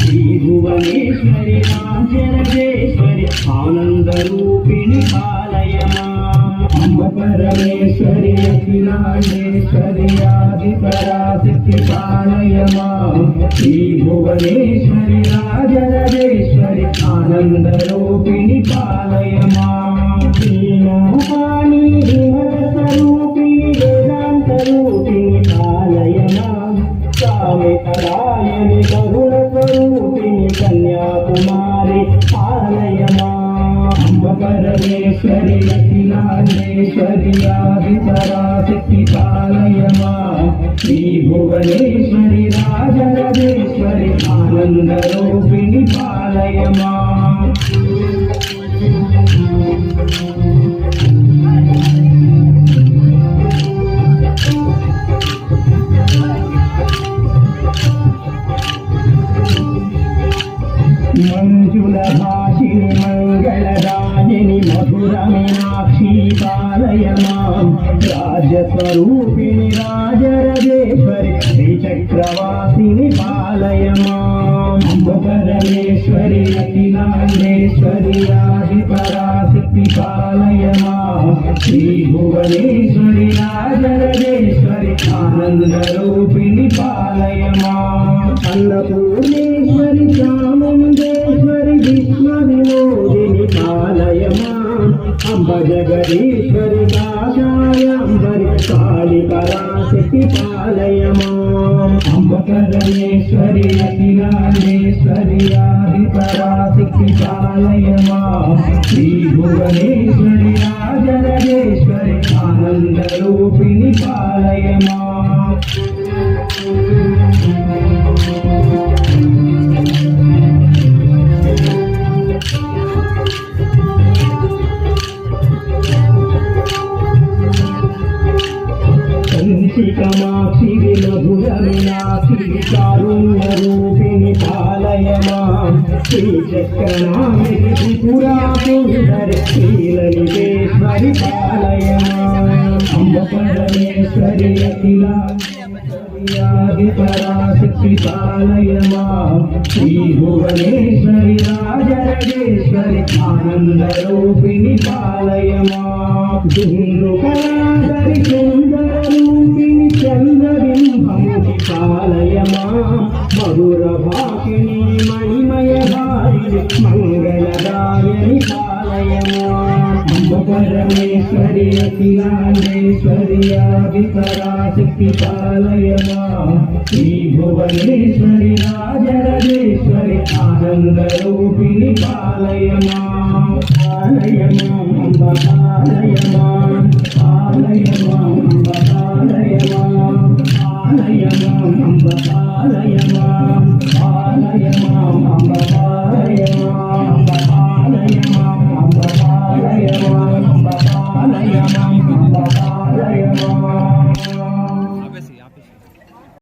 శ్రీ భువనేశ్వరి రాజరాజేశ్వరి ఆనంద రూపిణి పాలయమా? అంబ పరమేశ్వరి అఖిలాండేశ్వరి ఆది పరాశక్తి పాలయమా? శ్రీ భువనేశ్వరి రాజరాజేశ్వరి ఆనంద రూపిణి పాలయమా? శ్రీనామాని కుమారి పాలయమా అంబ పరమేశ్వరి అఖిలాండేశ్వరి ఆది పరాశక్తి పాలయమా శ్రీ భువనేశ్వరి రాజరాజేశ్వరి ఆనంద రూపిణి పాలయమా మంజుల భాషిని మంగళరాజిని మధుర మీనాక్షి పాలయమా. రాజస్వరూపిణి రాజరాజేశ్వరి శ్రీచక్రవాసిని పాలయమా. అంబ పరమేశ్వరి అఖిలాండేశ్వరి ఆది పరాశక్తి పాలయమా శ్రీ భువనేశ్వరి రాజరాజేశ్వరి ఆనంద అంబ జగదీశ్వరి కాషాయాంబరి కాళి పరాశక్తి పాలయమా అంబ అఖిలాండేశ్వరి ఆది పరాశక్తి పాలయమా శ్రీ భువనేశ్వరి రాజరాజేశ్వరి కంసికమాక్షివి మధుర మీనాక్షివి కారుణ్య రూపిణి పాలయమా శ్రీ చక్రనామికి త్రిపురా సుందరి శ్రీలలితేశ్వరి పాలయమా. అంబ పరమేశ్వరి అఖిలా. శ్రీ భువనేశ్వరి రాజరాజేశ్వరి ఆనంద రూపిణి పాలయమా దుందుకలాదరి సుందర రూపిణి పాలయమా మధుర భాషిణి మణిమయ ధారిణి మంగళదాయని పాలయమా అంబ పరమేశ్వరి అఖిలాండేశ్వరి ఆది పరాశక్తి పాలయమా శ్రీ భువనేశ్వరి రాజరాజేశ్వరి ఆనంద రూపిణి పాలయమా పాలయమా అంబ పాలయమా పాలయమా అంబ పాలయమా పాలయమా అంబ పాలయమా పాలయమా